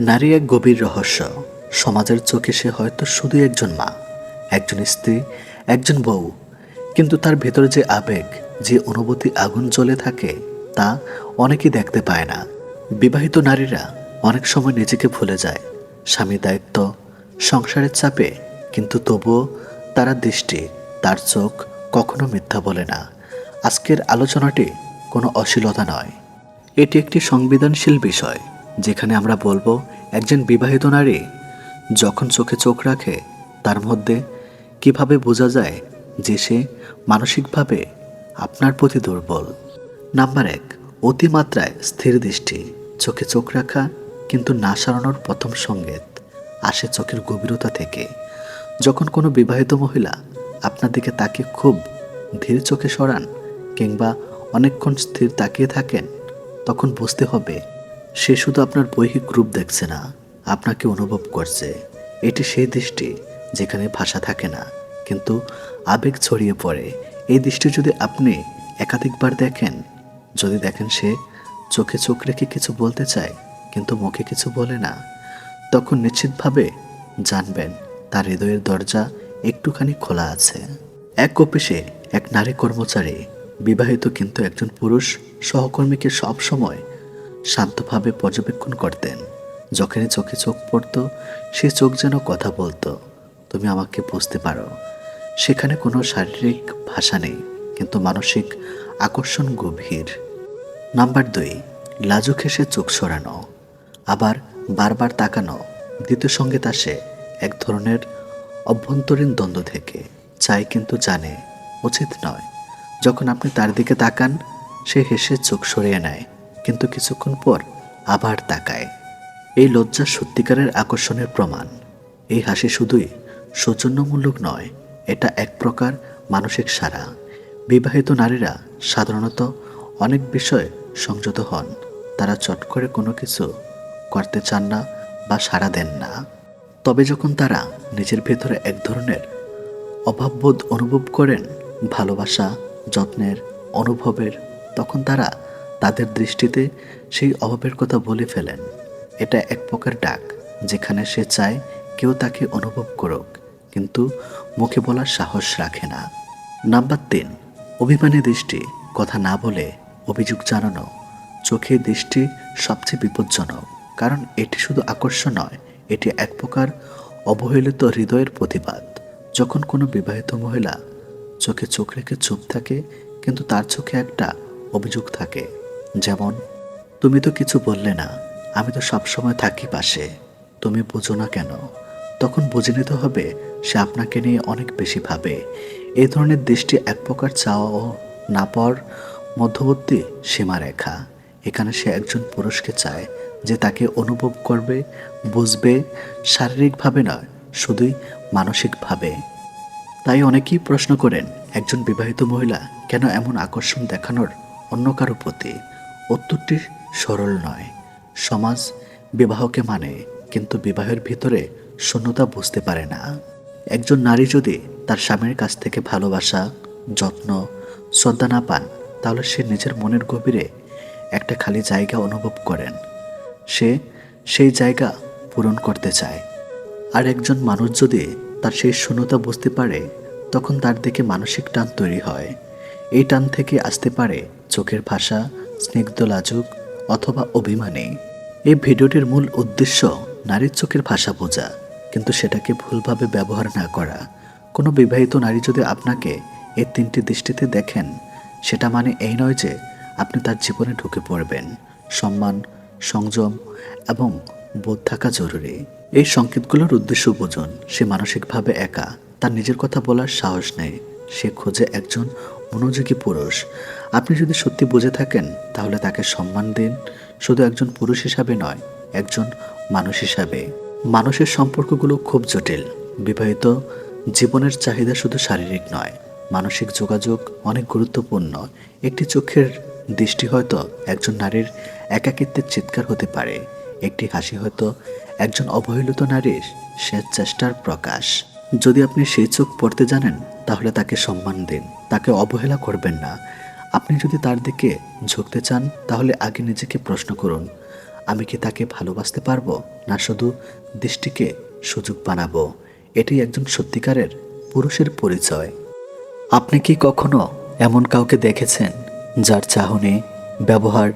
নারী এক গভীর রহস্য। সমাজের চোখে সে হয়তো শুধু একজন মা, একজন স্ত্রী, একজন বউ। কিন্তু তার ভেতরে যে আবেগ, যে অনুভূতি আগুন জ্বলে থাকে, তা অনেকেই দেখতে পায় না। বিবাহিত নারীরা অনেক সময় নিজেকে ভুলে যায়। স্বামী দায়িত্ব, সংসারের চাপে, কিন্তু তবুও তারা দৃষ্টি, তার চোখ কখনো মিথ্যা বলে না। আজকের আলোচনাটি কোনো অশ্লীলতা নয়। এটি একটি সংবেদনশীল বিষয়। যেখানে আমরা বলব, একজন বিবাহিত নারী যখন চোখে চোখ রাখে, তার মধ্যে কীভাবে বোঝা যায় যে সে মানসিকভাবে আপনার প্রতি দুর্বল? নাম্বার এক, অতিমাত্রায় স্থির দৃষ্টি। চোখে চোখ রাখা কিন্তু না সারানোর প্রথম সঙ্গেত আসে চোখের গভীরতা থেকে। যখন কোনো বিবাহিত মহিলা আপনার দিকে তাকে খুব ধীর চোখে সরান কিংবা অনেকক্ষণ স্থির তাকিয়ে থাকেন, তখন বুঝতে হবে সে শুধু আপনার বৈহিক রূপ দেখছে না, আপনাকে অনুভব করছে। এটি সেই দৃষ্টি যেখানে ভাষা থাকে না, কিন্তু আবেগ ছড়িয়ে পড়ে। এই দৃষ্টি যদি আপনি একাধিকবার দেখেন, যদি দেখেন সে চোখে চোখ রেখে কিছু বলতে চায়, কিন্তু মুখে কিছু বলে না, তখন নিশ্চিতভাবে জানবেন তার হৃদয়ের দরজা একটুখানি খোলা আছে। এক অফিসে এক নারী কর্মচারী, বিবাহিত কিন্তু একজন পুরুষ, সহকর্মীকে সব সময় শান্তভাবে পর্যবেক্ষণ করতেন। যখনই চোখে চোখ পড়তো, সে চোখ যেন কথা বলতো। তুমি আমাকে বুঝতে পারো, সেখানে কোনো শারীরিক ভাষা নেই, কিন্তু মানসিক আকর্ষণ গভীর। নাম্বার দুই, লাজুক হেসে চোখ সরানো, আবার বারবার তাকানো। দ্বিতীয় সংগীত আসে এক ধরনের অভ্যন্তরীণ দ্বন্দ্ব থেকে চাই কিন্তু জানে, উচিত নয়। যখন আপনি তার দিকে তাকান, সে হেসে চোখ সরিয়ে নেয়। কিন্তু কিছুক্ষণ পর আবার তাকায়। এই লজ্জা সত্যিকারের আকর্ষণের প্রমাণ। এই হাসি শুধুই সৌজন্যমূলক নয়, এটা এক প্রকার মানসিক সারা বিবাহিত নারীরা সাধারণত অনেক বিষয়ে সংযত হন। তারা চট করে কোনো কিছু করতে চান না বা সাড়া দেন না। তবে যখন তারা নিজের ভেতরে এক ধরনের অভাববোধ অনুভব করেন, ভালোবাসা, যত্নের, অনুভবের, তখন তারা তাদের দৃষ্টিতে সেই অভাবের কথা বলে ফেলেন। এটা এক প্রকার ডাক, যেখানে সে চায় কেউ তাকে অনুভব করুক, কিন্তু মুখে বলার সাহস রাখে না। নাম্বার তিন, অভিমানী দৃষ্টি, কথা না বলে অভিযোগ জানানো। চোখে দৃষ্টি সবচেয়ে বিপজ্জনক, কারণ এটি শুধু আকর্ষণ নয়, এটি এক প্রকার অবহেলিত হৃদয়ের প্রতিবাদ। যখন কোনো বিবাহিত মহিলা চোখে চোখ রেখে চুপ থাকে, কিন্তু তার চোখে একটা অভিযোগ থাকে। যেমন, তুমি তো কিছু বললে না, আমি তো সবসময় থাকি পাশে, তুমি বোঝো না কেন? তখন বুঝে নিতে হবে, সে আপনাকে নিয়ে অনেক বেশি ভাবে। এই ধরনের দৃষ্টি এক প্রকার চাওয়া ও না পাওয়ার মধ্যবর্তী সীমারেখা। এখানে সে একজন পুরুষকে চায়, যে তাকে অনুভব করবে, বুঝবে, শারীরিকভাবে নয়, শুধুই মানসিকভাবে। তাই অনেকেই প্রশ্ন করেন, একজন বিবাহিত মহিলা কেন এমন আকর্ষণ দেখানোর অন্য কারও প্রতি? উত্তরটি সরল নয়। সমাজ বিবাহকে মানে কিন্তু বিবাহের ভিতরে শূন্যতা বুঝতে পারে না। একজন নারী যদি তার স্বামীর কাছ থেকে ভালোবাসা, যত্ন শ্রদ্ধা না পান, তাহলে সে নিজের মনের গভীরে একটা খালি জায়গা অনুভব করেন। সে সেই জায়গা পূরণ করতে চায়। আর একজন মানুষ যদি তার সেই শূন্যতা বুঝতে পারে, তখন তার দিকে মানসিক টান তৈরি হয়। এই টান থেকে আসতে পারে চোখের ভাষা স্নিগ্ধ লাজুক অথবা অভিমানী। এই ভিডিওটির মূল উদ্দেশ্য নারীর চোখের ভাষা বোঝা, কিন্তু সেটাকে ভুলভাবে ব্যবহার না করা। কোনো বিবাহিত নারী যদি আপনাকে এই তিনটি দৃষ্টিতে দেখেন, সেটা মানে এই নয় যে আপনি তার জীবনে ঢুকে পড়বেন। সম্মান, সংযম এবং বোধ থাকা জরুরি। এই সংকেতগুলোর উদ্দেশ্য বুঝুন, সে মানসিকভাবে একা, তার নিজের কথা বলার সাহস নেই, সে খোঁজে একজন মনোযোগী পুরুষ। আপনি যদি সত্যি বুঝে থাকেন, তাহলে তাকে সম্মান দিন। শুধু একজন পুরুষ হিসাবে নয়, একজন মানুষ হিসাবে। মানুষের সম্পর্কগুলো খুব জটিল। বিবাহিত জীবনের চাহিদা শুধু শারীরিক নয়, মানসিক যোগাযোগ অনেক গুরুত্বপূর্ণ। একটি চোখের দৃষ্টি হয়তো একজন নারীর একাকিত্বের চিৎকার হতে পারে, একটি হাসি হয়তো একজন অবহেলিত নারীর শেষ চেষ্টার প্রকাশ। যদি আপনি সেই চোখ পড়তে জানেন, তাহলে তাকে সম্মান দিন। তাকে অবহেলা করবেন না। আপনি যদি তার দিকে ঝুঁকতে চান, তাহলে আগে নিজেকে প্রশ্ন করুন, আমি কি তাকে ভালোবাসতে পারব? না, শুধু দৃষ্টিকে সুযোগ বানাবো। এটি একজন সত্যিকারের পুরুষের পরিচয়। আপনি কি কখনো এমন কাউকে দেখেছেন, যার চাহনি, ব্যবহার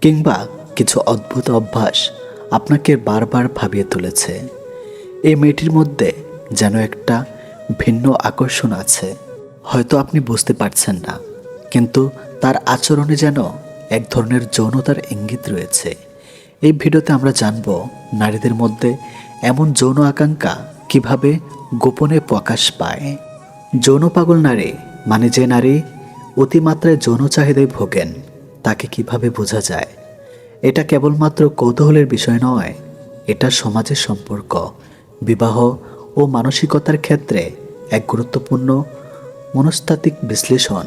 কিংবা কিছু অদ্ভুত অভ্যাস আপনাকে বারবার ভাবিয়ে তুলেছে? এই মেয়েটির মধ্যে যেন একটা ভিন্ন আকর্ষণ আছে। হয়তো আপনি বুঝতে পারছেন না। কিন্তু তার আচরণে যেন এক ধরনের যৌনতার ইঙ্গিত রয়েছে। এই ভিডিওতে আমরা জানব নারীদের মধ্যে এমন যৌন আকাঙ্ক্ষা কীভাবে গোপনে প্রকাশ পায়। যৌন পাগল নারী মানে যে নারী অতিমাত্রায় যৌন চাহিদায় ভোগেন, তাকে কীভাবে বোঝা যায়? এটা কেবলমাত্র কৌতূহলের বিষয় নয়, এটা সমাজের সম্পর্ক, বিবাহ ও মানসিকতার ক্ষেত্রে এক গুরুত্বপূর্ণ মনস্তাত্ত্বিক বিশ্লেষণ।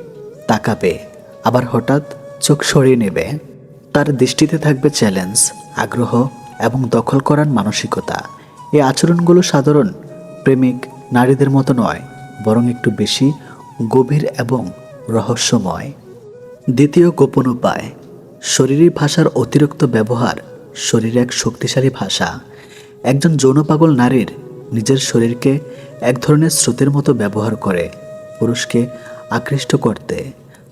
তাকাবে, আবার হঠাৎ চোখ সরিয়ে নেবে। তার দৃষ্টিতে থাকবে চ্যালেঞ্জ, আগ্রহ এবং দখল করার মানসিকতা। এই আচরণগুলো সাধারণ, প্রেমিক, নারীদের মতো নয়, বরং একটু বেশি গভীর এবং রহস্যময়। দ্বিতীয় গোপন উপায়, শরীরী ভাষার অতিরিক্ত ব্যবহার শরীর এক শক্তিশালী ভাষা। একজন যৌনপাগল নারীর নিজের শরীরকে এক ধরনের স্রোতের মতো ব্যবহার করে পুরুষকে আকৃষ্ট করতে।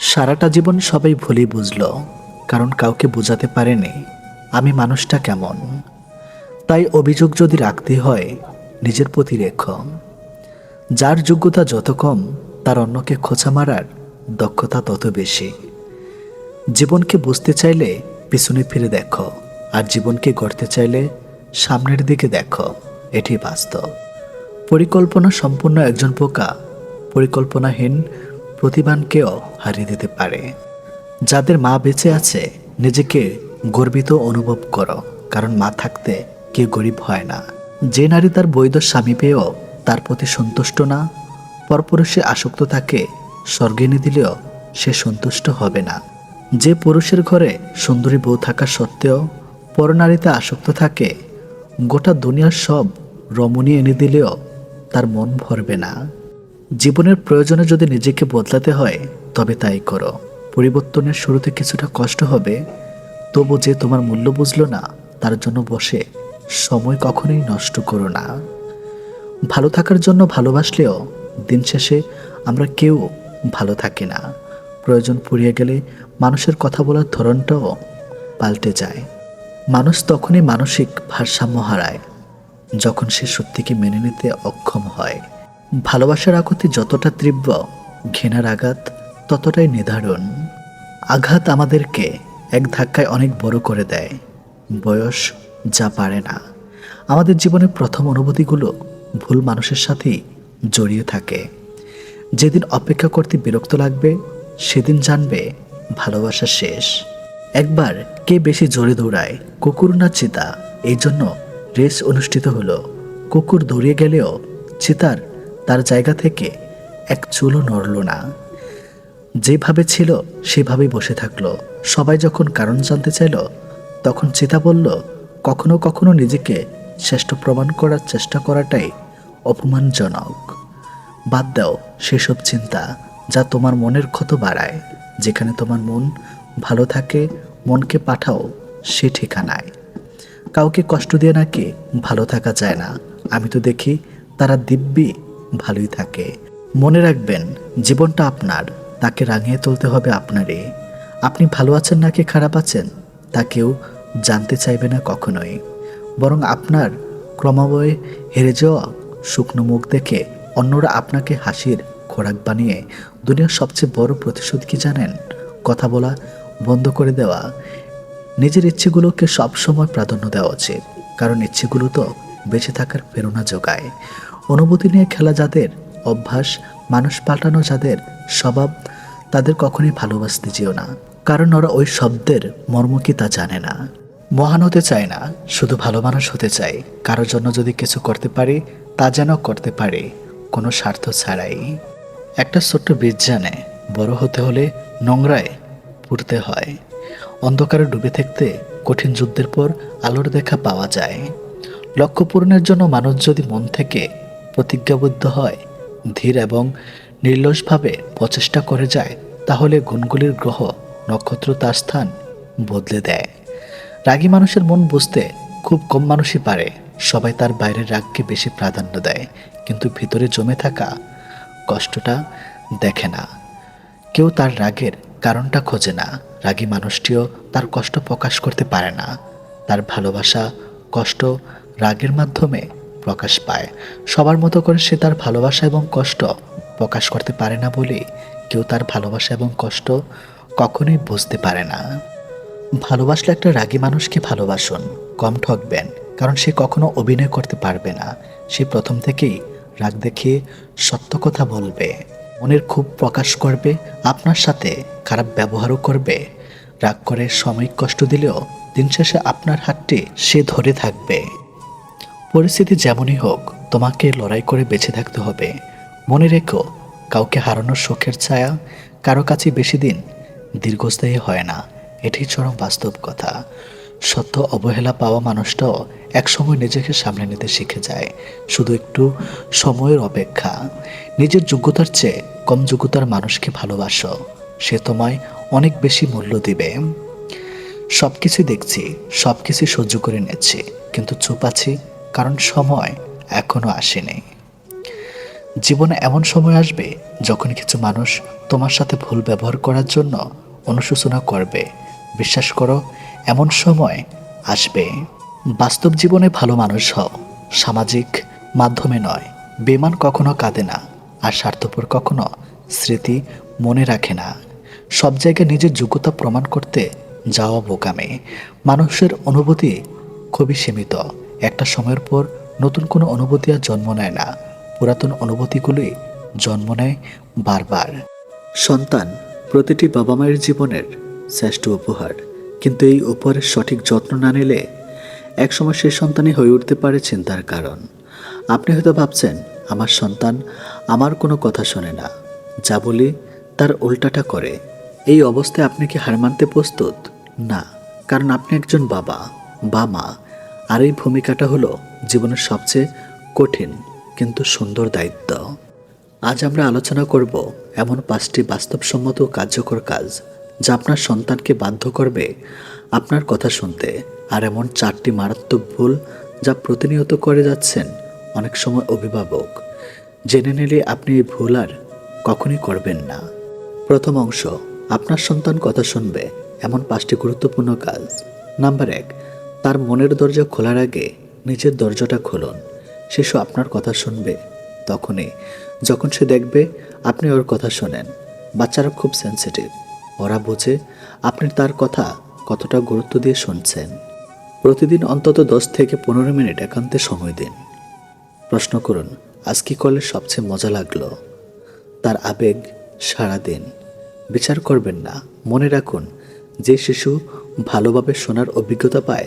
সারাটা জীবন সবাই ভুলই বুঝল, কারণ কাউকে বোঝাতে পারেনি আমি মানুষটা কেমন। তাই অভিযোগ যদি রাখতে হয়, নিজের প্রতি রেখ। যার যোগ্যতা যত কম, তার অন্যকে খোঁচা মারার দক্ষতা তত বেশি। জীবনকে বুঝতে চাইলে পিছনে ফিরে দেখো, আর জীবনকে গড়তে চাইলে সামনের দিকে দেখো, এটি বাস্তব। পরিকল্পনা সম্পূর্ণ একজন পোকা পরিকল্পনাহীন প্রতিভানকেও হারিয়ে দিতে পারে। যাদের মা বেঁচে আছে, নিজেকে গর্বিত অনুভব করো, কারণ মা থাকতে কেউ গরিব হয় না। যে নারী তার বৈধ স্বামী পেয়েও তার প্রতি সন্তুষ্ট না পরপুরুষে আসক্ত থাকে, স্বর্গে এনে দিলেও সে সন্তুষ্ট হবে না। যে পুরুষের ঘরে সুন্দরী বউ থাকা সত্ত্বেও পরনারীতে আসক্ত থাকে, গোটা দুনিয়ার সব রমণী এনে দিলেও তার মন ভরবে না। জীবনের প্রয়োজনে যদি নিজেকে বদলাতে হয়, তবে তাই করো। পরিবর্তনের শুরুতে কিছুটা কষ্ট হবে, তবু যে তোমার মূল্য বুঝলো না, তার জন্য বসে সময় কখনোই নষ্ট করো না। ভালো থাকার জন্য ভালোবাসলেও, দিন শেষে আমরা কেউ ভালো থাকি না। প্রয়োজন পুড়িয়ে গেলে মানুষের কথা বলার ধরনটাও পাল্টে যায়। মানুষ তখনই মানসিক ভারসাম্য হারায়, যখন সে সত্যিকে মেনে নিতে অক্ষম হয়। ভালোবাসার আকুতি যতটা তীব্র, ঘৃণার আঘাত ততটাই নির্ধারণ আঘাত আমাদেরকে এক ধাক্কায় অনেক বড় করে দেয়। বয়স যা পারে না। আমাদের জীবনের প্রথম অনুভূতিগুলো ভুল মানুষের সাথেই জড়িয়ে থাকে। যেদিন অপেক্ষা করতে বিরক্ত লাগবে, সেদিন জানবে ভালোবাসা শেষ। একবার কে বেশি জোরে দৌড়ায়, কুকুর না চিতা? এই জন্য রেস অনুষ্ঠিত হলো। কুকুর দৌড়িয়ে গেলেও চিতার তার জায়গা থেকে এক চুলও নড়ল না। যেভাবে ছিল, সেভাবেই বসে থাকল। সবাই যখন কারণ জানতে চাইল, তখন চিতা বলল, কখনো কখনো নিজেকে শ্রেষ্ঠ প্রমাণ করার চেষ্টা করাটাই অপমানজনক। বাদ দাও সেসব চিন্তা যা তোমার মনের ক্ষত বাড়ায়। যেখানে তোমার মন ভালো থাকে, মনকে পাঠাও সে ঠিকানায়। কাউকে কষ্ট দিয়ে নাকি ভালো থাকা যায় না। আমি তো দেখি তারা দিব্যি ভালোই থাকে। মনে রাখবেন, জীবনটা আপনার, তাকে রাঙিয়ে তুলতে হবে আপনারই। আপনি ভালো আছেন নাকি খারাপ আছেন, তা কেউ জানতে চাইবে না কখনোই। বরং আপনার ক্রমাবয়ে হেরে যাওয়া শুকনো মুখ দেখে অন্যরা আপনাকে হাসির খোরাক বানিয়ে দুনিয়ার সবচেয়ে বড় প্রতিশোধ কি জানেন? কথা বলা বন্ধ করে দেওয়া। নিজের ইচ্ছেগুলোকে সবসময় প্রাধান্য দেওয়া উচিত। কারণ ইচ্ছেগুলো তো বেঁচে থাকার প্রেরণা যোগায়। অনুভূতি নিয়ে খেলা যাদের, অভ্যাস, মানুষ পাল্টানো যাদের স্বভাব, তাদের কখনোই ভালোবাসতে যেও না। কারণ ওরা ওই শব্দের মর্ম কি তা জানে না। মহান হতে চায় না, শুধু ভালো মানুষ হতে চায়। কারোর জন্য যদি কিছু করতে পারি, তা যেন করতে পারে, কোনো স্বার্থ ছাড়াই। একটা ছোট্ট বীজ জানে, বড় হতে হলে নোংরায় পুড়তে হয়। অন্ধকারে ডুবে থাকতে কঠিন যুদ্ধের পর আলোর দেখা পাওয়া যায়। লক্ষ্য পূরণের জন্য মানুষ যদি মন থেকে প্রতিজ্ঞাবদ্ধ হয়। ধীর এবং নির্লসভাবে প্রচেষ্টা করে যায়, তাহলে গুণগুলির গ্রহ নক্ষত্র তার স্থান বদলে দেয়। রাগী মানুষের মন বুঝতে খুব কম মানুষই পারে। সবাই তার বাইরের রাগকে বেশি প্রাধান্য দেয়, কিন্তু ভিতরে জমে থাকা কষ্টটা দেখে না। কেউ তার রাগের কারণটা খোঁজে না। রাগী মানুষটিও তার কষ্ট প্রকাশ করতে পারে না। তার ভালোবাসা, কষ্ট রাগের মাধ্যমে প্রকাশ পায়। সবার মতো করে সে তার ভালোবাসা এবং কষ্ট প্রকাশ করতে পারে না বলে কেউ তার ভালোবাসা এবং কষ্ট কখনোই বুঝতে পারে না। ভালোবাসলে একটা রাগী মানুষকে ভালোবাসুন, কম ঠকবেন, কারণ সে কখনো অভিনয় করতে পারবে না। সে প্রথম থেকেই রাগ দেখিয়ে সত্য কথা বলবে। মনের খুব প্রকাশ করবে, আপনার সাথে খারাপ ব্যবহারও করবে। রাগ করে সাময়িক কষ্ট দিলেও দিন শেষে আপনার হাতটি সে ধরে থাকবে। পরিস্থিতি যেমনই হোক, তোমাকে লড়াই করে বেঁচে থাকতে হবে। মনে রেখো, কাউকে হারানোর শোকের ছায়া কারও কাছে বেশি দিন দীর্ঘস্থায়ী হয় না। এটি চরম বাস্তব কথা। সত্য অবহেলা পাওয়া মানুষটাও একসময় নিজেকে সামনে নিতে শিখে যায়। শুধু একটু সময়ের অপেক্ষা। নিজের যোগ্যতার চেয়ে কম যোগ্যতার মানুষকে ভালোবাসো। সে তোমায় অনেক বেশি মূল্য দিবে। সব কিছু দেখছি সব কিছু সহ্য করে নিচ্ছি, কিন্তু চুপ আছি। কারণ সময় এখনও আসেনি। জীবনে এমন সময় আসবে যখন কিছু মানুষ তোমার সাথে ভুল ব্যবহার করার জন্য অনুশোচনা করবে। বিশ্বাস করো, এমন সময় আসবে। বাস্তব জীবনে ভালো মানুষ হও, সামাজিক মাধ্যমে নয়। বেমান কখনো কাঁদে না আর স্বার্থপর কখনো স্মৃতি মনে রাখে না। সব জায়গায় নিজের যোগ্যতা প্রমাণ করতে যাওয়া বোকামে। মানুষের অনুভূতি খুবই সীমিত। একটা সময়ের পর নতুন কোনো অনুভূতি আর জন্ম নেয় না। পুরাতন অনুভূতিগুলোই জন্ম নেয় বারবার। সন্তান প্রতিটি বাবা মায়ের জীবনের শ্রেষ্ঠ উপহার। কিন্তু এই উপহারের সঠিক যত্ন না নিলে একসময় সেই সন্তানই হয়ে উঠতে পারে চিন্তার কারণ। আপনি হয়তো ভাবছেন, আমার সন্তান আমার কোনো কথা শোনে না। যা বলি তার উল্টাটা করে। এই অবস্থায় আপনি কি হার মানতে প্রস্তুত? না, কারণ আপনি একজন বাবা, বা মা। আর এই ভূমিকাটা হলো জীবনের সবচেয়ে কঠিন কিন্তু সুন্দর দায়িত্ব। আজ আমরা আলোচনা করব এমন পাঁচটি বাস্তবসম্মত কার্যকর কাজ যা আপনার সন্তানকে বাধ্য করবে আপনার কথা শুনতে। আর এমন চারটি মারাত্মক ভুল যা প্রতিনিয়ত করে যাচ্ছেন অনেক সময় অভিভাবক। জেনে নিলে আপনি এই ভুল আর কখনই করবেন না। প্রথম অংশ, আপনার সন্তান কথা শুনবে এমন পাঁচটি গুরুত্বপূর্ণ কাজ। নাম্বার এক তার মনের দরজা খোলার আগে নিজের দরজাটা খুলুন। শিশু আপনার কথা শুনবে। তখনই, যখন সে দেখবে আপনি ওর কথা শোনেন, বাচ্চারা খুব সেন্সিটিভ ওরা বোঝে আপনি তার কথা কতটা গুরুত্ব দিয়ে শুনছেন। প্রতিদিন অন্তত দশ থেকে পনেরো মিনিট একান্তে সময় দিন। প্রশ্ন করুন, আজ কি করলে সবচেয়ে মজা লাগল? তার আবেগ সারা দিন। বিচার করবেন না। মনে রাখুন, যে শিশু ভালোভাবে শোনার অভিজ্ঞতা পায়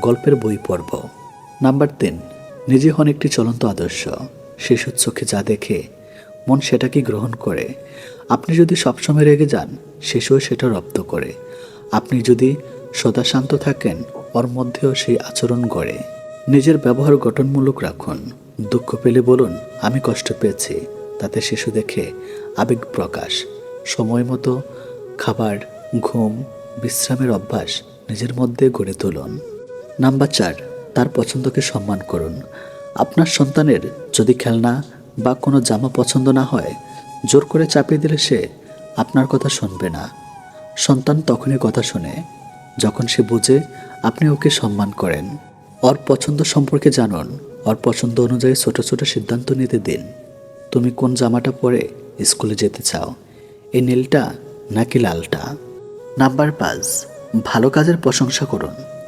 গল্পের বই পর্ব। নাম্বার তিন, নিজে হন একটি চলন্ত আদর্শ। শিশুর চোখে যা দেখে, মন সেটাকে গ্রহণ করে। আপনি যদি সবসময় রেগে যান শিশুও সেটা রপ্ত করে। আপনি যদি সদা শান্ত থাকেন, ওর মধ্যেও সেই আচরণ গড়ে। নিজের ব্যবহার গঠনমূলক রাখুন। দুঃখ পেলে বলুন, আমি কষ্ট পেয়েছি। তাতে শিশু দেখে আবেগ প্রকাশ। সময় মতো খাবার, ঘুম, বিশ্রামের অভ্যাস নিজের মধ্যে গড়ে তুলুন। নাম্বার চার, তার পছন্দকে সম্মান করুন। আপনার সন্তানের যদি খেলনা বা কোনো জামা পছন্দ না হয়, জোর করে চাপিয়ে দিলে সে আপনার কথা শুনবে না। সন্তান তখনই কথা শোনে, যখন সে বুঝে আপনি ওকে সম্মান করেন। ওর পছন্দ সম্পর্কে জানুন। ওর পছন্দ অনুযায়ী ছোট ছোট সিদ্ধান্ত নিতে দিন। তুমি কোন জামাটা পরে স্কুলে যেতে চাও? এই নীলটা নাকি লালটা? নাম্বার পাঁচ, ভালো কাজের প্রশংসা করুন।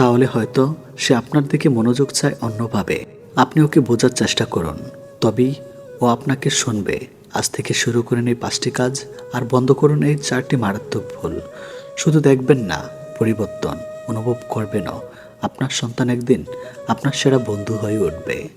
তাহলে হয়তো সে আপনার দিকে মনোযোগ চায় অন্যভাবে। আপনি ওকে বোঝার চেষ্টা করুন। তবেই ও আপনাকে শুনবে। আজ থেকে শুরু করেন এই পাঁচটি কাজ আর বন্ধ করুন এই চারটি মারাত্মক ভুল। শুধু দেখবেন না, পরিবর্তন অনুভব করবেনও। আপনার সন্তান একদিন আপনার সেরা বন্ধু হয়ে উঠবে।